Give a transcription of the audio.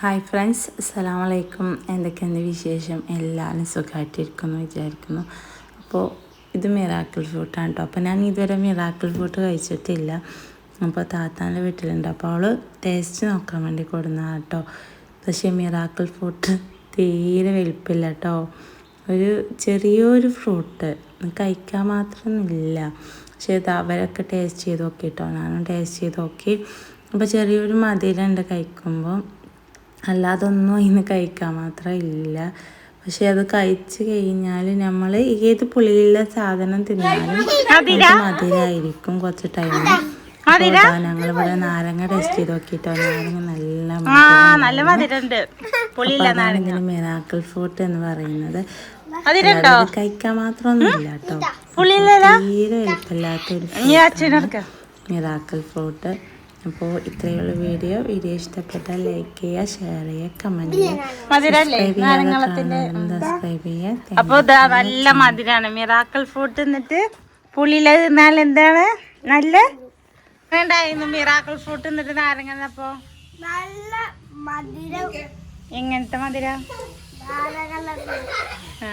Hi friends അസ്സലാം വലൈക്കും എന്തൊക്കെയുണ്ട് വിശേഷം? എല്ലാവരും സുഖമായിട്ടിരിക്കുന്നു വിചാരിക്കുന്നു. അപ്പോൾ ഇത് മിറാക്കിൾ ഫ്രൂട്ടാണ് കേട്ടോ അപ്പോൾ ഞാൻ ഇതുവരെ മിറാക്കിൾ ഫ്രൂട്ട് കഴിച്ചിട്ടില്ല. അപ്പോൾ താത്താന്റെ വീട്ടിലുണ്ട്. അപ്പോൾ അവൾ ടേസ്റ്റ് നോക്കാൻ വേണ്ടി കൊടുന്നതാണ് കേട്ടോ പക്ഷേ മിറാക്കിൾ ഫ്രൂട്ട് തീരെ വലിപ്പില്ല കേട്ടോ ഒരു ചെറിയൊരു ഫ്രൂട്ട്. കഴിക്കാൻ മാത്രമൊന്നുമില്ല. പക്ഷേ അവരൊക്കെ ടേസ്റ്റ് ചെയ്ത് നോക്കി കേട്ടോ ഞാനും ടേസ്റ്റ് ചെയ്ത് നോക്കി. അപ്പോൾ ചെറിയൊരു മധുരമുണ്ട് കഴിക്കുമ്പോൾ അല്ലാതെ ഇന്ന് കഴിക്കാൻ മാത്രം ഇല്ല. പക്ഷെ അത് കഴിച്ചു കഴിഞ്ഞാൽ നമ്മൾ ഏത് പുളിയുള്ള സാധനം തിന്നാലും മധുരമായിരിക്കും കുറച്ച് ടൈം ഞങ്ങൾ ഇവിടെ നാരങ്ങ ടേസ്റ്റ് ചെയ്ത് നോക്കിട്ടോ. നാരങ്ങ നല്ല ഇതിന് മിറാക്കിൾ ഫ്രൂട്ട് എന്ന് പറയുന്നത്. കഴിക്കാൻ മാത്രമൊന്നുമില്ല കേട്ടോ. തീരെ എളുപ്പമില്ലാത്ത മിറാക്കിൾ ഫ്രൂട്ട് അപ്പോൾ ഇത്രയുള്ള വീഡിയോ. വീഡിയോ ഇഷ്ടപ്പെട്ടാൽ ലൈക്ക് ചെയ്യുക ഷെയർ ചെയ്യുക മധുരല്ലേ? സബ്സ്ക്രൈബ് ചെയ്യുക അപ്പൊ ഇതാ നല്ല മധുരാണ്. മിറാക്കൽ ഫ്രൂട്ട് എന്നിട്ട് പുളിയില തിന്നാൽ എന്താണ്? നല്ല? വേണ്ടായിരുന്നു മിറാക്കിൾ ഫ്രൂട്ട് എന്നിട്ട് നാരങ്ങ അപ്പോ നല്ല മധുരം. എങ്ങനത്തെ മധുര? ആ.